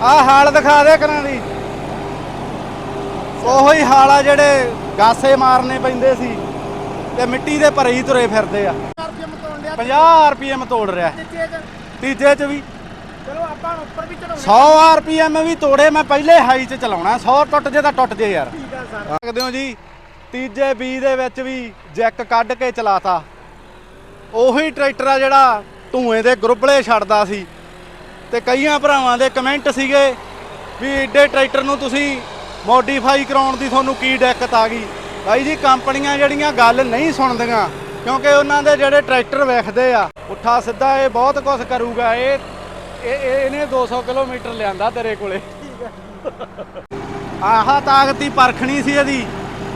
ਆਹ ਹਾਲ ਦਿਖਾ ਦੇ ਕਰਾਂ ਦੀ। ਉਹੋ ਹੀ ਹਾਲ ਆ ਜਿਹੜੇ ਗਾਸੇ ਮਾਰਨੇ ਪੈਂਦੇ ਸੀ ਤੇ ਮਿੱਟੀ ਦੇ ਭਰੇ ਹੀ ਤੁਰੇ ਫਿਰਦੇ ਆ। ਆਰਪੀਐਮ ਤੋੜ ਲਿਆ 50 ਆਰਪੀਐਮ ਤੋੜ ਰਿਹਾ। ਤੀਜੇ ਚ ਵੀ। ਚਲੋ ਆਪਾਂ ਹੁਣ ਉੱਪਰ ਵੀ ਚੜਾਉਣੇ 100 ਆਰਪੀਐਮ ਵੀ ਤੋੜੇ, ਮੈਂ ਪਹਿਲੇ ਹਾਈ ਚ ਚਲਾਉਣਾ। 100 ਟੁੱਟ ਜੇ ਤਾਂ ਟੁੱਟ ਜੇ ਯਾਰ। ਠੀਕ ਆ ਸਰ ਸਕਦੇ ਹੋ ਜੀ? ਤੀਜੇ ਬੀ ਦੇ ਵਿੱਚ ਵੀ ਜੈਕ ਕੱਢ ਕੇ ਚਲਾਤਾ। ਉਹੀ ਟਰੈਕਟਰ ਆ ਜਿਹੜਾ ਧੂਏ ਦੇ ਗਰੁੱਬਲੇ ਛੱਡਦਾ ਸੀ। ਤੇ ਕਈਆਂ ਭਰਾਵਾਂ ਦੇ ਕਮੈਂਟ ਸੀਗੇ ਵੀ ਏਡੇ ਟਰੈਕਟਰ ਨੂੰ ਤੁਸੀਂ ਮੋਡੀਫਾਈ ਕਰਾਉਣ ਦੀ ਤੁਹਾਨੂੰ ਕੀ ਦਿੱਕਤ ਆ ਗਈ। ਬਾਈ ਜੀ, ਕੰਪਨੀਆਂ ਜਿਹੜੀਆਂ ਗੱਲ ਨਹੀਂ ਸੁਣਦੀਆਂ, ਕਿਉਂਕਿ ਉਹਨਾਂ ਦੇ ਜਿਹੜੇ ਟਰੈਕਟਰ ਵੇਖਦੇ ਆ ਉੱਠਾ ਸਿੱਧਾ ਇਹ ਬਹੁਤ ਕੁਝ ਕਰੂਗਾ। ਇਹ ਇਹ ਇਹ- ਇਹਨੇ 200 ਕਿਲੋਮੀਟਰ ਲਿਆਂਦਾ ਤੇਰੇ ਕੋਲੇ। ਆਹਾ ਤਾਕਤੀ ਪਰਖਣੀ ਸੀ ਇਹਦੀ।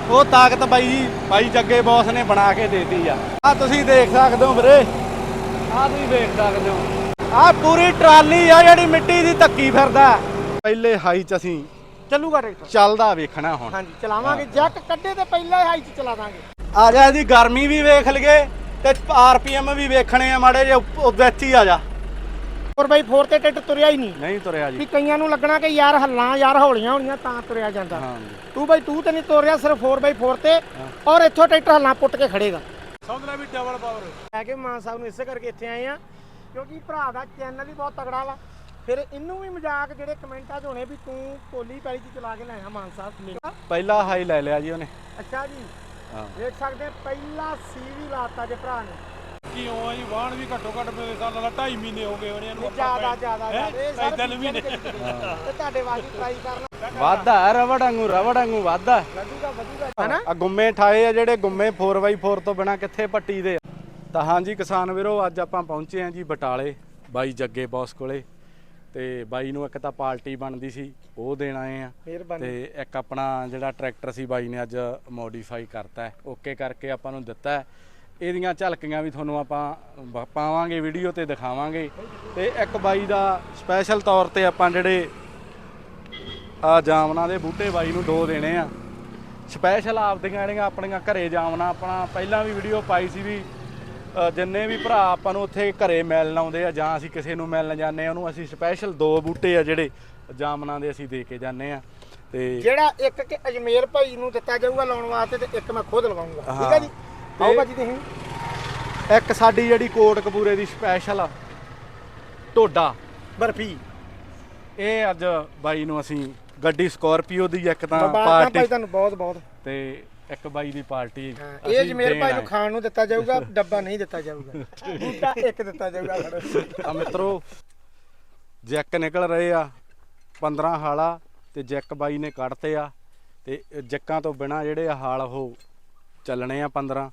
ਉਹ ਤਾਕਤ ਬਾਈ ਜੀ, ਬਾਈ ਜੱਗੇ ਬੌਸ ਨੇ ਬਣਾ ਕੇ ਦੇਤੀ ਆ। ਆ ਤੁਸੀਂ ਦੇਖ ਸਕਦੇ ਹੋ ਵੀਰੇ। ਆ ਤੁਸੀਂ ਦੇਖ ਸਕਦੇ ਹੋ। ਆ ਪੂਰੀ ਟਰਾਲੀ ਆ ਜਿਹੜੀ ਮਿੱਟੀ ਦੀ ਧੱਕੀ ਫਿਰਦਾ। ਪਹਿਲੇ ਹਾਈ ਚ ਅਸੀਂ ਚੱਲੂਗਾ ਟਰੈਕਟਰ। ਚੱਲਦਾ ਵੇਖਣਾ ਹੁਣ। ਹਾਂਜੀ ਚਲਾਵਾਂਗੇ। ਜੈਕ ਕੱਢੇ ਤੇ ਪਹਿਲਾਂ ਹਾਈ ਚ ਚਲਾ ਦਾਂਗੇ। ਆ ਜਾ ਇਹਦੀ ਗਰਮੀ ਵੀ ਵੇਖ ਲਈਏ ਤੇ ਆਰਪੀਐਮ ਵੀ ਵੇਖਣੇ ਆ ਮਾੜੇ ਜੇ ਉਹ ਵਿੱਚ ਹੀ ਆ ਜਾ। 4x4 ਤੇ ਟਰੈਕਟਰ ਤੁਰਿਆ ਹੀ ਨਹੀਂ। ਨਹੀਂ ਤੁਰਿਆ ਵੀ ਜੀ ਕਈਆਂ ਨੂੰ ਲੱਗਣਾ ਕਿ ਯਾਰ ਹੱਲਾਂ ਯਾਰ ਹੌਲੀਆਂ ਹੋਣੀਆਂ ਤਾਂ ਤੁਰਿਆ ਜਾਂਦਾ। ਹਾਂ 2x2 ਤੇ ਨਹੀਂ ਤੁਰਿਆ ਸਿਰਫ 4x4 ਤੇ। ਔਰ ਇੱਥੋਂ ਟਰੈਕਟਰ ਹੱਲਾਂ ਪੁੱਟ ਕੇ ਖੜੇਗਾ। ਸਮਝਣਾ ਵੀ ਡਬਲ ਪਾਵਰ ਲੈ ਕੇ ਮਾਨ ਸਾਹਿਬ ਨੂੰ ਇਸੇ ਕਰਕੇ ਇੱਥੇ ਆਏ ਆ ਕਿਉਂਕਿ ਭਰਾ ਦਾ ਚੈਨਲ ਹੀ ਬਹੁਤ ਤਗੜਾ ਵਾ। ਫਿਰ ਇਹਨੂੰ ਵੀ ਮਜ਼ਾਕ ਜਿਹੜੇ ਕਮੈਂਟਾਂ 'ਚ ਹੋਣੇ ਵੀ ਤੂੰ ਕੋਲੀ ਪੈਲੀ 'ਚ ਚਲਾ ਕੇ ਲਿਆਇਆ ਮਾਨ ਸਾਹਿਬ ਪਹਿਲਾ ਹਾਈ ਲੈ ਲਿਆ ਜੀ ਉਹਨੇ। ਅੱਛਾ ਜੀ। ਹਾਂ। ਦੇਖ ਸਕਦੇ ਪਹਿਲਾ ਸੀ ਵੀ ਲਾਤਾ ਜੇ ਭਰਾ ਨੇ। ਕੀ ਹੋ ਜੀ? ਵਾਹਣ ਵੀ ਘੱਟੋ ਘੱਟ ਮੇਰੇ ਸਾਲ ਨਾਲ 2.5 ਮਹੀਨੇ ਹੋ ਗਏ ਹੋਣੇ ਇਹਨੂੰ ਜ਼ਿਆਦਾ ਜ਼ਿਆਦਾ ਹੈਂ? ਇਹ ਸਾਰੇ ਏਦਾਂ ਨੂੰ ਵੀ ਚੀਜ਼ਾਂ ਨੇ। ਨਹੀਂ ਕਰੀ ਤੇ ਤੁਹਾਡੇ ਵਾਸਤੇ ਟਰਾਈ ਕਰਨਾ। ਵਾਧਾ ਰਵੜ ਵਾਂਗੂ ਰਵੜ ਵਾਂਗੂ ਵਾਧਾ। ਵਧੂਗਾ ਵਧੂਗਾ। ਹਨਾ? ਆ ਗੁੰਮੇ ਠਾਏ ਆ ਜਿਹੜੇ ਗੁੰਮੇ 4x4 ਤੋਂ ਬਿਨਾ ਕਿੱਥੇ ਪੱਟੀ ਦੇ। ਤਾਂ ਹਾਂਜੀ ਕਿਸਾਨ ਵੀਰੋ ਅੱਜ ਆਪਾਂ ਪਹੁੰਚੇ ਆ ਜੀ ਬਟਾਲੇ ਬਾਈ ਜੱਗੇ ਬੌਸ ਕੋਲੇ। ਤੇ ਬਾਈ ਨੂੰ ਇੱਕ ਤਾਂ ਪਾਰਟੀ ਬਣਦੀ ਸੀ ਉਹ ਦੇਣ ਆਏ ਆ ਮਿਹਰਬਾਨੀ। ਤੇ ਇੱਕ ਆਪਣਾ ਜਿਹੜਾ ਟਰੈਕਟਰ ਸੀ ਬਾਈ ਨੇ ਅੱਜ ਮੋਡੀਫਾਈ ਕਰਤਾ ਹੈ। ਓਕੇ ਕਰਕੇ ਆਪਾਂ ਨੂੰ ਦਿੱਤਾ ਹੈ। ਇਹਦੀਆਂ ਝਲਕੀਆਂ ਵੀ ਤੁਹਾਨੂੰ ਆਪਾਂ ਬ- ਪਾਵਾਂਗੇ ਵੀਡੀਓ ਤੇ ਦਿਖਾਵਾਂਗੇ। ਤੇ ਇੱਕ ਬਾਈ ਦਾ ਸਪੈਸ਼ਲ ਤੌਰ ਤੇ ਆਪਾਂ ਜਿਹੜੇ ਆ ਜਾਮਨਾ ਦੇ ਬੂਟੇ ਬਾਈ ਨੂੰ ਦੋ ਦੇਣੇ ਆ। ਸਪੈਸ਼ਲ ਆਪਦੀਆਂ ਜਿਹੜੀਆਂ ਆਪਣੀਆਂ ਘਰੇ ਜਾਮਨਾ ਆਪਣਾ ਪਹਿਲਾਂ ਵੀ ਵੀਡੀਓ ਪਾਈ ਸੀ ਵੀ ਜਿੰਨੇ ਵੀ ਭਰਾ ਆਪਾਂ ਨੂੰ ਉੱਥੇ ਘਰੇ ਮਿਲਣ ਆਉਂਦੇ ਆ ਜਾਂ ਅਸੀਂ ਕਿਸੇ ਨੂੰ ਮਿਲਣ ਜਾਂਦੇ ਆ ਉਹਨੂੰ ਅਸੀਂ ਸਪੈਸ਼ਲ ਦੋ ਬੂਟੇ ਆ ਜਿਹੜੇ ਜਾਮਨਾ ਦੇ ਅਸੀਂ ਦੇ ਕੇ ਜਾਂਦੇ ਆ ਤੇ ਜਿਹੜਾ ਇੱਕ ਕਿ ਅਜਮੇਰ ਭਾਈ ਨੂੰ ਦਿੱਤਾ ਜਾਊਗਾ ਲਾਉਣ ਵਾਸਤੇ ਤੇ ਇੱਕ ਮੈਂ ਖੁਦ ਲਵਾਉਂਗਾ। ਠੀਕ ਹਾਂ। ਜੀ? ਆਓ ਭਾਜੀ ਤੁਸੀਂ। ਇੱਕ ਸਾਡੀ ਜਿਹੜੀ ਕੋਟ ਕਪੂਰੇ ਦੀ ਸਪੈਸ਼ਲ ਢੋਡਾ ਬਰਫੀ। ਇਹ ਅੱਜ ਬਾਈ ਨੂੰ ਅਸੀਂ ਗੱਡੀ ਸਕਾਰਪੀਓ ਦੀ ਇੱਕ ਤਾਂ ਪਾਰਟੀ ਤੁਹਾਨੂੰ ਬਹੁਤ ਬਹੁਤ ਤੇ ਇੱਕ ਬਾਈ ਦੀ ਪਾਰਟੀ ਇਹ ਦੇਣ ਭਾਈ ਨੂੰ। ਖਾਣ ਨੂੰ ਦਿੱਤਾ ਜਾਊਗਾ ਡੱਬਾ ਨਹੀਂ ਦਿੱਤਾ ਜਾਊਗਾ ਬੂਟਾ ਇੱਕ ਦਿੱਤਾ ਜਾਊਗਾ। ਆ ਮਿੱਤਰੋ ਜੈਕ ਨਿਕਲ ਰਹੇ ਆ 15 ਹਾਲਾ ਤੇ ਜੈਕ ਬਾਈ ਨੇ ਕੱਢਤੇ ਆ ਤੇ ਜੈਕਾਂ ਤੋਂ ਬਿਨਾ ਜਿਹੜੇ ਆ ਹਾਲ ਉਹ ਚੱਲਣੇ ਆ 15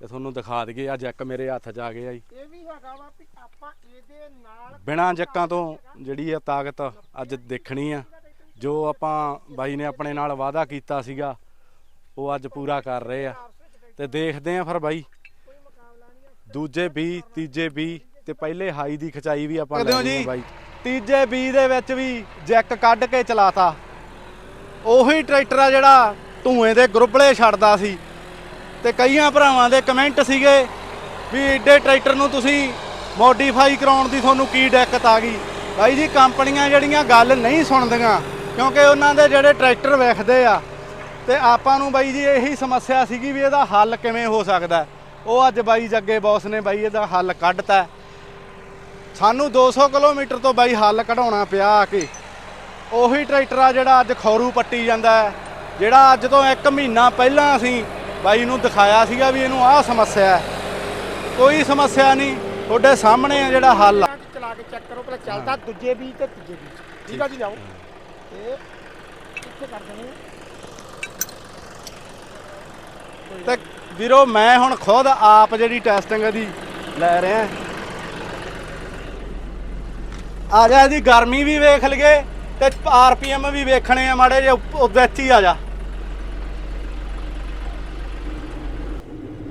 ਤੇ ਤੁਹਾਨੂੰ ਦਿਖਾ ਦਈਏ ਆ ਜੈਕ ਮੇਰੇ ਹੱਥ 'ਚ ਆ ਗਏ ਆ ਜੀ ਇਹ ਵੀ ਹੈਗਾ ਵਾ ਵੀ ਆਪਾਂ ਇਹਦੇ ਨਾਲ ਬਿਨਾ ਜੱਕਾਂ ਤੋਂ ਜਿਹੜੀ ਆ ਤਾਕਤ ਅੱਜ ਦੇਖਣੀ ਆ ਜੋ ਆਪਾਂ ਬਾਈ ਨੇ ਆਪਣੇ ਨਾਲ ਵਾਅਦਾ ਕੀਤਾ ਸੀਗਾ ਉਹ ਅੱਜ ਪੂਰਾ ਕਰ ਰਹੇ ਆ। ਤੇ ਦੇਖਦੇ ਆ ਫਿਰ ਬਾਈ। ਦੂਜੇ ਬੀ ਤੀਜੇ ਬੀ ਤੇ ਪਹਿਲੇ ਹਾਈ ਦੀ ਖਚਾਈ ਵੀ ਆਪਾਂ ਲੈਣੀ ਆ ਬਾਈ। ਤੀਜੇ ਬੀ ਦੇ ਵਿੱਚ ਵੀ ਜੈਕ ਕੱਢ ਕੇ ਚਲਾਤਾ। ਉਹੀ ਟਰੈਕਟਰ ਆ ਜਿਹੜਾ ਧੂਏ ਦੇ ਗਰੁੱਬਲੇ ਛੱਡਦਾ ਸੀ। ਤੇ ਕਈਆਂ ਭਰਾਵਾਂ ਦੇ ਕਮੈਂਟ ਸੀਗੇ ਵੀ ਏਡੇ ਟਰੈਕਟਰ ਨੂੰ ਤੁਸੀਂ ਮੋਡੀਫਾਈ ਕਰਾਉਣ ਦੀ ਤੁਹਾਨੂੰ ਕੀ ਦਿੱਕਤ ਆ ਗਈ। ਬਾਈ ਜੀ ਕੰਪਨੀਆਂ ਜਿਹੜੀਆਂ ਗੱਲ ਨਹੀਂ ਸੁਣਦੀਆਂ ਕਿਉਂਕਿ ਉਹਨਾਂ ਦੇ ਜਿਹੜੇ ਟਰੈਕਟਰ ਵੇਖਦੇ ਆ ਤੇ ਆਪਾਂ ਨੂੰ ਬਾਈ ਜੀ ਇਹੀ ਸਮੱਸਿਆ ਸੀਗੀ ਵੀ ਇਹਦਾ ਹੱਲ ਕਿਵੇਂ ਹੋ ਸਕਦਾ। ਉਹ ਅੱਜ ਬਾਈ ਜੱਗੇ ਬੌਸ ਨੇ ਬਾਈ ਇਹਦਾ ਹੱਲ ਕੱਢਤਾ। ਸਾਨੂੰ 200 ਕਿਲੋਮੀਟਰ ਤੋਂ ਬਾਈ ਹੱਲ ਕਢਾਉਣਾ ਪਿਆ ਆ ਕੇ। ਉਹੀ ਟਰੈਕਟਰ ਆ ਜਿਹੜਾ ਅੱਜ ਖੌਰੂ ਪੱਟੀ ਜਾਂਦਾ ਹੈ। ਜਿਹੜਾ ਅੱਜ ਤੋਂ 1 ਮਹੀਨਾ ਪਹਿਲਾਂ ਅਸੀਂ ਬਾਈ ਨੂੰ ਦਿਖਾਇਆ ਸੀਗਾ ਵੀ ਇਹਨੂੰ ਆਹ ਸਮੱਸਿਆ ਹੈ। ਕੋਈ ਸਮੱਸਿਆ ਨਹੀਂ ਤੁਹਾਡੇ ਸਾਹਮਣੇ ਆ ਜਿਹੜਾ ਹੱਲ ਆ। ਚਲਾ ਕੇ ਚੈੱਕ ਕਰੋ ਪਹਿਲਾਂ ਚੱਲਦਾ ਦੂਜੇ ਬੀਜ ਤੇ ਤੀਜੇ ਬੀਜ। ਠੀਕ ਆ ਜੀ ਜਾਓ। ਇਹ ਇੱਥੇ ਕਰ ਦੇਣੀ ਹੈ। ਤੇ ਵੀਰੋ, ਮੈਂ ਹੁਣ ਖੁਦ ਆਪ ਜਿਹੜੀ ਟੈਸਟਿੰਗ ਇਹਦੀ ਲੈ ਰਿਹਾ। ਆ ਜਾ ਇਹਦੀ ਗਰਮੀ ਵੀ ਵੇਖ ਲਈਏ ਤੇ ਆਰਪੀਐਮ ਵੀ ਵੇਖਣੇ ਆ ਮਾੜੇ ਜੇ ਉਹ ਹੀ ਆ ਜਾ।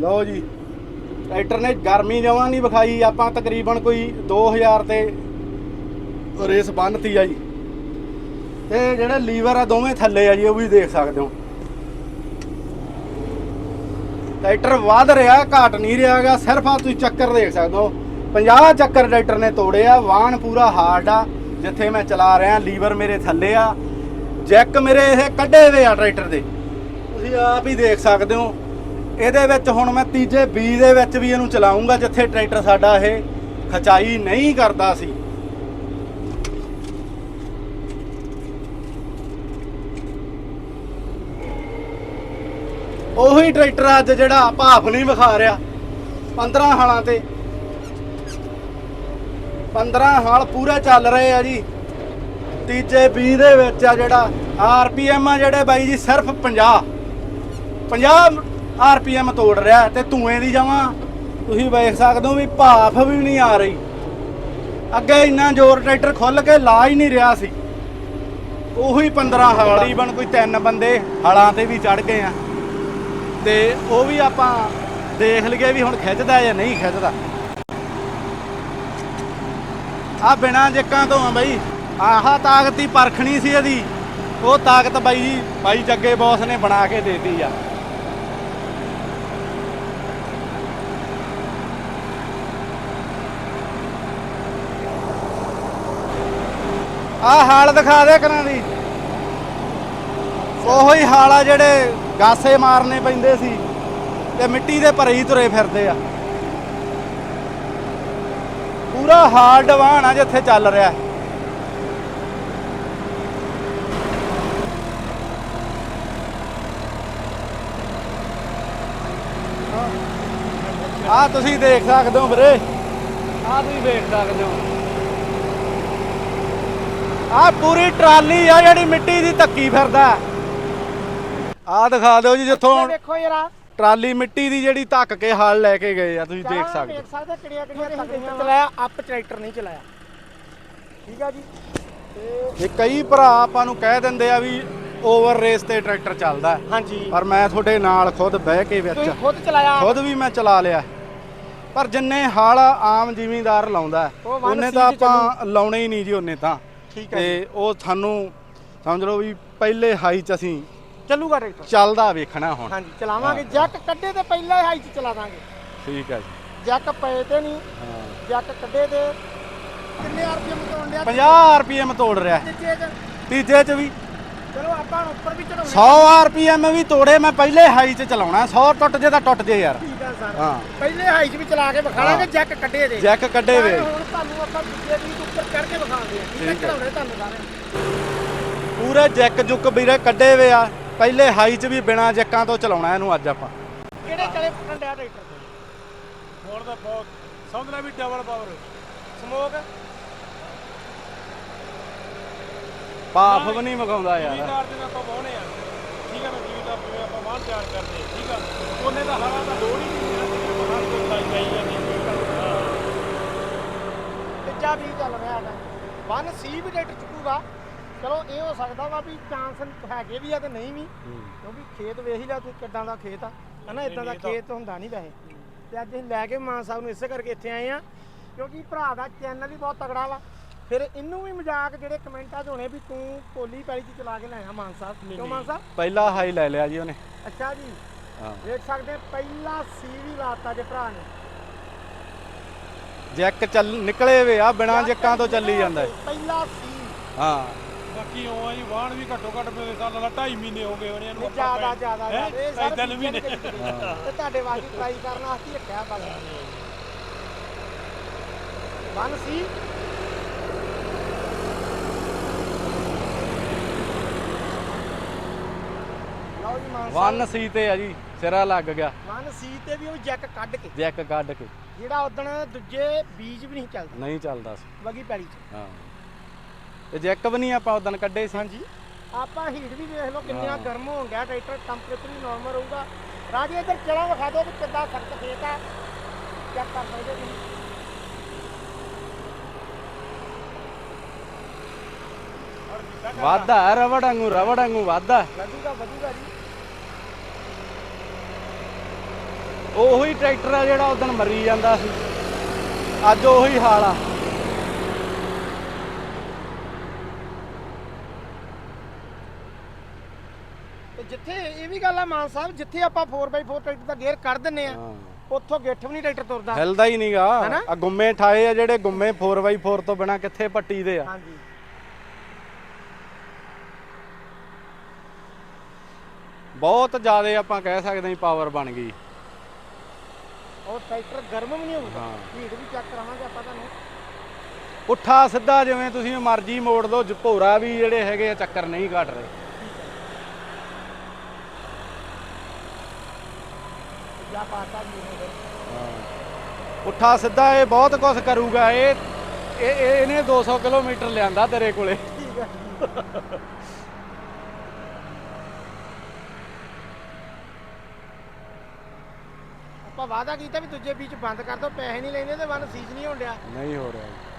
ਲਓ ਜੀ, ਟਰੈਕਟਰ ਨੇ ਗਰਮੀ ਜਮਾਂ ਨਹੀਂ ਵਿਖਾਈ, ਆਪਾਂ ਤਕਰੀਬਨ ਕੋਈ 2000 ਤੇ ਰੇਸ ਬੰਨਤੀ ਆ ਜੀ। ਤੇ ਜਿਹੜੇ ਲੀਵਰ ਆ, ਦੋਵੇਂ ਥੱਲੇ ਆ ਜੀ, ਉਹ ਵੀ ਦੇਖ ਸਕਦੇ ਹੋ। ਟਰੈਕਟਰ ਵੱਧ ਰਿਹਾ, ਘਾਟ ਨਹੀਂ ਰਿਹਾਗਾ ਸਿਰਫ ਆ ਤੁਸੀਂ ਚੱਕਰ ਦੇਖ ਸਕਦੇ ਹੋ। 50 ਚੱਕਰ ਟਰੈਕਟਰ ਨੇ ਤੋੜੇ ਆ ਵਾਹਣ ਪੂਰਾ ਹਾਰਡ ਆ, ਜਿੱਥੇ ਮੈਂ ਚਲਾ ਰਿਹਾ, ਲੀਵਰ ਮੇਰੇ ਥੱਲੇ ਆ, ਜੈਕ ਮੇਰੇ ਇਹ ਕੱਢੇ ਹੋਏ ਆ ਟਰੈਕਟਰ ਦੇ। ਤੁਸੀਂ ਆਪ ਹੀ ਦੇਖ ਸਕਦੇ ਹੋ। ਇਹਦੇ ਵਿੱਚ ਹੁਣ ਮੈਂ ਤੀਜੇ ਬੀ ਦੇ ਵਿੱਚ ਵੀ ਇਹਨੂੰ ਚਲਾਉਂਗਾ ਜਿੱਥੇ ਟਰੈਕਟਰ ਸਾਡਾ ਇਹ ਖਚਾਈ ਨਹੀਂ ਕਰਦਾ ਸੀ। ਉਹੀ ਟਰੈਕਟਰ ਅੱਜ ਜਿਹੜਾ ਭਾਫ ਨਹੀਂ ਵਿਖਾ ਰਿਹਾ। 15 ਹਾਲਾਂ ਤੇ। 15 ਹਾਲ ਪੂਰੇ ਚੱਲ ਰਹੇ ਆ ਜੀ। ਤੀਜੇ ਬੀ ਦੇ ਵਿੱਚ ਆ ਜਿਹੜਾ ਆਰਪੀਐਮ ਆ ਜਿਹੜੇ ਬਾਈ ਜੀ, ਸਿਰਫ 50 50 ਆਰਪੀਐਮ ਤੋੜ ਰਿਹਾ ਤੇ ਧੂਏ ਦੀ ਜਮਾਂ। ਤੁਸੀਂ ਵੇਖ ਸਕਦੇ ਹੋ ਵੀ ਭਾਫ ਵੀ ਨਹੀਂ ਆ ਰਹੀ। ਅੱਗੇ ਇੰਨਾ ਜ਼ੋਰ ਟਰੈਕਟਰ ਖੁੱਲ ਕੇ ਲਾ ਹੀ ਨਹੀਂ ਰਿਹਾ ਸੀ। ਉਹੀ 15 ਹਾਲ। ਤਕਰੀਬਨ ਕੋਈ ਤਿੰਨ ਬੰਦੇ ਹਲਾਂ ਤੇ ਵੀ ਚੜ ਗਏ ਆ। ਤੇ ਉਹ ਵੀ ਆਪਾਂ ਦੇਖ ਲਈਏ ਵੀ ਹੁਣ ਖਿੱਚਦਾ ਜਾਂ ਨਹੀਂ ਖਿੱਚਦਾ। ਆ ਬਿਨਾ ਜੱਕਾਂ ਤੋਂ ਆ ਬਾਈ। ਆਹ ਤਾਕਤ ਹੀ ਪਰਖਣੀ ਸੀ ਇਹਦੀ। ਉਹ ਤਾਕਤ ਬਾਈ ਜੀ, ਬਾਈ ਜੱਗੇ ਬੌਸ ਨੇ ਬਣਾ ਕੇ ਦੇਤੀ ਆ। ਆ ਹਾਲ ਦਿਖਾ ਦੇ ਕਰਾਂ ਦੀ। ਉਹੋ ਹੀ ਹਾਲ ਆ ਜਿਹੜੇ ਗਾਸੇ ਮਾਰਨੇ ਪੈਂਦੇ ਸੀ ਤੇ ਮਿੱਟੀ ਦੇ ਭਰੇ ਹੀ ਤੁਰੇ ਫਿਰਦੇ ਆ। ਪੂਰਾ ਹਾਰਡ ਵਾਹਣ ਆ ਜਿੱਥੇ ਚੱਲ ਰਿਹਾ ਆ ਤੁਸੀਂ ਦੇਖ ਸਕਦੇ ਹੋ ਵੀਰੇ। ਆ ਤੁਸੀਂ ਦੇਖ ਸਕਦੇ ਹੋ। ਆ ਪੂਰੀ ਟਰਾਲੀ ਆ ਜਿਹੜੀ ਮਿੱਟੀ ਦੀ ਧੱਕੀ ਫਿਰਦਾ ਆ ਦਿਖਾ ਦਿਓ ਜੀ ਜਿੱਥੋਂ ਦੇਖੋ ਯਾਰ ਟਰਾਲੀ ਮਿੱਟੀ ਦੀ ਜਿਹੜੀ ਧੱਕ ਕੇ ਹਲ ਲੈ ਕੇ ਗਏ ਆ ਤੁਸੀਂ ਦੇਖ ਸਕਦੇ ਦੇਖ ਸਕਦੇ ਕਿਹੜੀਆਂ ਕਿਹੜੀਆਂ ਤਕੜੀਆਂ ਚਲਾਇਆ ਅਪ ਟਰੈਕਟਰ ਨਹੀਂ ਚਲਾਇਆ। ਠੀਕ ਆ ਜੀ? ਤੇ ਇਹ ਕਈ ਭਰਾ ਆਪਾਂ ਨੂੰ ਕਹਿ ਦਿੰਦੇ ਆ ਵੀ ਓਵਰ ਰੇਸ ਤੇ ਟਰੈਕਟਰ ਚੱਲਦਾ। ਹੈ। ਹਾਂਜੀ। ਪਰ ਮੈਂ ਤੁਹਾਡੇ ਨਾਲ ਖੁਦ ਬਹਿ ਕੇ ਵਿੱਚ ਤੁਸੀਂ ਖੁਦ ਚਲਾਇਆ। ਖੁਦ ਵੀ ਮੈਂ ਚਲਾ ਲਿਆ। ਪਰ ਜਿੰਨੇ ਹਲ ਆਮ ਜ਼ਿਮੀਂਦਾਰ ਲਾਉਂਦਾ ਹੈ, ਉਹ one ਉਹਨੇ ਤਾਂ ਚ ਆਪਾਂ ਲਾਉਣੇ ਹੀ ਨਹੀਂ ਜੀ ਉਹਨੇ ਤਾਂ। ਠੀਕ ਹੈ ਤੇ ਉਹ ਸਾਨੂੰ ਸਮਝ ਲਓ ਵੀ ਪਹਿਲੇ ਹਾਈ ਚ ਅਸੀਂ ਚੱਲੂਗਾ ਟਰੈਕਟਰ? ਚੱਲਦਾ ਵੇਖਣਾ ਹੁਣ। ਹਾਂਜੀ ਚਲਾਵਾਂਗੇ। ਜੈਕ ਕੱਢੇ ਤੇ ਪਹਿਲਾਂ ਹਾਈ ਚ ਚਲਾ ਦਾਂਗੇ। ਠੀਕ ਹੈ ਜੀ। ਜੈਕ ਪਏ ਤੇ ਨਹੀਂ। ਹਾਂ। ਜੈਕ ਕੱਢੇ ਤੇ। ਕਿੰਨੇ ਆਰਪੀਐਮ ਤੋਂ ਡਿਆ? 50 ਆਰਪੀਐਮ ਤੋੜ ਰਿਹਾ। ਹੈ। ਤੀਜੇ ਚ? ਤੀਜੇ ਚ ਵੀ। ਚਲੋ ਆਪਾਂ ਹੁਣ ਉੱਪਰ ਵੀ ਚੜਾਉਣੇ 100 ਆਰਪੀਐਮ ਵੀ ਤੋੜੇ ਮੈਂ ਪਹਿਲੇ ਹਾਈ ਚ ਚਲਾਉਣਾ। 100 ਟੁੱਟ ਜੇ ਤਾਂ ਟੁੱਟ ਜੇ ਯਾਰ। ਠੀਕ ਆ ਸਰ। ਹਾਂ। ਪਹਿਲੇ ਹਾਈ ਚ ਵੀ ਚਲਾ ਕੇ ਵਿਖਾਵਾਂਗੇ ਹਾਂ। ਜੈਕ ਕੱਢੇ ਦੇ। ਜੈਕ ਕੱਢੇ ਵੇ। ਹੁਣ ਤੁਹਾਨੂੰ ਆਪਾਂ ਦੂਜੇ ਦੀ ਉੱਪਰ ਚੜ ਕੇ ਵਿਖਾਉਂਦੇ ਆ। ਠੀਕ ਹੈ। ਚੜਾਉਣੇ ਤੁਹਾਨੂੰ ਸਾਰੇ ਪੂਰੇ ਜੈਕ ਜੁੱਕ ਵੀਰੇ ਕੱਢੇ ਵੇ ਆ। ਪਹਿਲੇ ਹਾਈ ਚ ਵੀ ਬਿਨਾ ਜੈਕਾਂ ਤੋਂ ਚਲਾਉਣਾ ਇਹਨੂੰ ਅੱਜ ਆਪਾਂ। ਕਿਹੜੇ ਚਲੇ ਫੁੱਟਣ ਡਿਆ ਟਰੈਕਟਰ ਤੇ? ਹੁਣ ਤਾਂ ਬਹੁਤ ਸਮਝਣਾ ਵੀ ਡਬਲ ਪਾਵਰ ਸਮੋਕ? ਪਾਫ ਵੀ ਨਹੀਂ ਮਗਾਉਂਦਾ ਯਾਰ। ਜ਼ਿਮੀਦਾਰ ਦੇ ਨਾਲ ਆਪਾਂ ਵਾਹੁਣੇ ਆ। ਠੀਕ ਆ ਮੈਂ ਜ਼ਿਮੀਦਾਰ ਜਿਵੇਂ ਆਪਾਂ ਵਾਹਣ ਤਿਆਰ ਕਰਦੇ ਆ ਠੀਕ ਆ। ਉਹਨੇ ਤਾਂ ਹਵਾ ਦਾ ਲੋੜ ਹੀ ਨਹੀਂ ਹੈ ਜਿਵੇਂ ਬਾਹਰ ਤੋਂ ਲਾਈ ਜਾਈ ਜਾਂਦੀ ਹੈ ਤੀਜਾ ਵੀ ਚੱਲ ਰਿਹਾ ਹੈਗਾ। ਵਨ ਸੀ ਵੀ ਟਰੈਕਟਰ ਚੁੱਕੂਗਾ। ਚਲੋ ਇਹ ਹੋ ਸਕਦਾ ਵਾ ਵੀ ਚਾਂਸ ਹੈਗੇ ਵੀ ਆ ਤੇ ਨਹੀਂ ਵੀ ਕਿਉਂਕਿ ਖੇਤ ਵੇਖ ਹੀ ਲਿਆ ਤੂੰ ਕਿੱਦਾਂ ਦਾ ਖੇਤ ਆ। ਹਨਾ ਇਦਾਂ ਦਾ ਖੇਤ ਹੁੰਦਾ ਨਹੀਂ ਵੈਸੇ। ਤੇ ਅੱਜ ਅਸੀਂ ਲੈ ਕੇ ਮਾਨ ਸਾਹਿਬ ਨੂੰ ਇਸੇ ਕਰਕੇ ਇੱਥੇ ਆਏ ਆ ਕਿਉਂਕਿ ਭਰਾ ਦਾ ਚੈਨਲ ਹੀ ਬਹੁਤ ਤਗੜਾ ਵਾ। ਫਿਰ ਇਹਨੂੰ ਵੀ ਮਜ਼ਾਕ ਜਿਹੜੇ ਕਮੈਂਟਾਂ 'ਚ ਹੋਣੇ ਵੀ ਤੂੰ ਕੋਲੀ ਪੈਲੀ 'ਚ ਚਲਾ ਕੇ ਲਿਆਇਆ ਮਾਨ ਸਾਹਿਬ। ਕਿਉਂ ਮਾਨ ਸਾਹਿਬ? ਪਹਿਲਾ ਹਾਈ ਲੈ ਲਿਆ ਜੀ ਉਹਨੇ। ਅੱਛਾ ਜੀ। ਹਾਂ। ਦੇਖ ਸਕਦੇ ਪਹਿਲਾ ਸੀ ਵੀ ਲਾਤਾ ਜੇ ਭਰਾ ਨੇ। ਜੈਕ ਚੱਲ ਨਿਕਲੇ ਵੇ ਆ ਬਿਨਾ ਜੈਕਾਂ ਤੋਂ ਚੱਲੀ ਜਾਂਦਾ। ਪਹਿਲਾ ਸੀ। ਹਾਂ। ਬਾਕੀ ਉਹ ਆ ਜੀ ਵਾਹਣ ਵੀ ਘੱਟੋ ਘੱਟ ਮੇਰੇ ਸਾਲ ਨਾਲ 2.5 ਮਹੀਨੇ ਹੋ ਗਏ ਹੋਣੇ ਇਹਨੂੰ ਜ਼ਿਆਦਾ ਜ਼ਿਆਦਾ। ਇਹ ਸਾਰੇ ਏਦਾਂ ਨੂੰ ਵੀ ਚੀਜ਼ਾਂ ਨਹੀਂ। ਨੀ ਕਰੀ ਤੇ ਤੁਹਾਡੇ ਵਾਸਤੇ ਟਰਾਈ ਕਰਨ ਵਾਸਤੇ ਰੱਖਿਆ ਬਸ। ਵਨ ਸੀ ਲਓ ਜੀ ਮਾਨ ਵਨ ਸੀ ਤੇ ਆ ਜੀ ਸਿਰਾ ਲੱਗ ਗਿਆ। ਵਨ ਸੀ ਤੇ ਵੀ ਉਹ ਜੈਕ ਕੱਢ ਕੇ। ਜੈਕ ਕੱਢ ਕੇ। ਜਿਹੜਾ ਉਦਣ ਦੂਜੇ ਬੀਜ ਵੀ ਨਹੀਂ ਚੱਲਦੇ। ਨਹੀਂ ਚੱਲਦਾ ਸੀ। ਵਗੀ ਪੈੜੀ ਚ। ਹਾਂ। ਤੇ ਜੈਕ ਵੀ ਨਹੀਂ ਆਪਾਂ ਉਦੋਂ ਕੱਢੇ ਸੀ ਹਾਂਜੀ। ਆਪਾਂ ਹੀਟ ਵੀ ਵੇਖ ਲਓ ਕਿੰਨਾ। ਗਰਮ ਹੋਣ ਗਿਆ ਟਰੈਕਟਰ ਟੈਂਪਰੇਚਰ ਵੀ ਨਾਰਮਲ ਰਹੂਗਾ। ਰਾਜੀ ਇੱਧਰ ਚਲਾ ਵਿਖਾ ਦਿਓ ਕਿ ਕਿੱਦਾਂ ਸਖਤ ਖੇਤ ਆ ਚੈੱਕ ਕਰ ਸਕਦੇ ਤੁਸੀਂ। ਵਾਧਾ ਰਵੜ ਵਾਂਗੂ ਰਵੜ ਵਾਂਗੂ ਵਾਧਾ। ਵਧੂਗਾ ਵਧੂਗਾ ਜੀ। ਉਹੀ ਟਰੈਕਟਰ ਆ ਜਿਹੜਾ ਉਦੋਂ ਮਰੀ ਜਾਂਦਾ ਸੀ। ਅੱਜ ਉਹੀ ਹਾਲ ਆ। ਤੇ ਜਿੱਥੇ ਇਹ ਵੀ ਗੱਲ ਆ ਮਾਨ ਸਾਹਿਬ ਜਿੱਥੇ ਆਪਾਂ 4x4 ਟਰੈਕਟਰ ਦਾ ਗੇਅਰ ਕੱਢ ਦਿੰਨੇ ਆ ਉੱਥੋਂ ਗਿੱਠ ਵੀ ਨਹੀਂ ਟਰੈਕਟਰ ਤੁਰਦਾ। ਹਿਲਦਾ ਹੀ ਨਹੀਂਗਾ। ਆ ਗੁੰਮੇ ਠਾਏ ਆ ਜਿਹੜੇ ਗੁੰਮੇ 4x4 ਤੋਂ ਬਿਨਾ ਕਿੱਥੇ ਪੱਟੀ ਦੇ ਆ। ਹਾਂਜੀ। ਬਹੁਤ ਜ਼ਿਆਦਾ ਆਪਾਂ ਕਹਿ ਸਕਦੇ ਹਾਂ ਪਾਵਰ ਬਣ ਗਈ। ਉਹ ਟਰੈਕਟਰ ਗਰਮ ਵੀ ਨਹੀਂ ਹੋਊਗਾ। ਹੀਟ ਵੀ ਚੈੱਕ ਕਰਾਵਾਂਗੇ ਆਪਾਂ ਤੁਹਾਨੂੰ। ਪੁੱਠਾ ਸਿੱਧਾ ਜਿਵੇਂ ਤੁਸੀਂ ਮਰਜ਼ੀ ਮੋੜ ਲਓ ਜ- ਵੀ ਜਿਹੜੇ ਹੈਗੇ ਆ ਚੱਕਰ ਨਹੀਂ ਘਟ ਰਹੇ। ਜਾਂ ਪਾਤਾ ਜੀ ਪੁੱਠਾ ਸਿੱਧਾ ਇਹ ਬਹੁਤ ਕੁਝ ਕਰੂਗਾ ਇਹ ਇਹ ਇਹ- ਇਹਨੇ 200 ਕਿਲੋਮੀਟਰ ਲਿਆਂਦਾ ਤੇਰੇ ਕੋਲੇ। ਠੀਕ ਹੈ। ਆਪਾਂ ਵਾਅਦਾ ਕੀਤਾ ਵੀ ਦੂਜੇ ਬੀਚ ਬੰਦ ਕਰ ਦੋ ਪੈਸੇ ਨਹੀਂ ਲੈਂਦੇ ਤੇ ਵਨ ਸੀਜ਼ ਨਹੀਂ ਹੋਣ ਡਿਆ। ਨਹੀਂ ਹੋ ਰਿਹਾ। ਜੀ।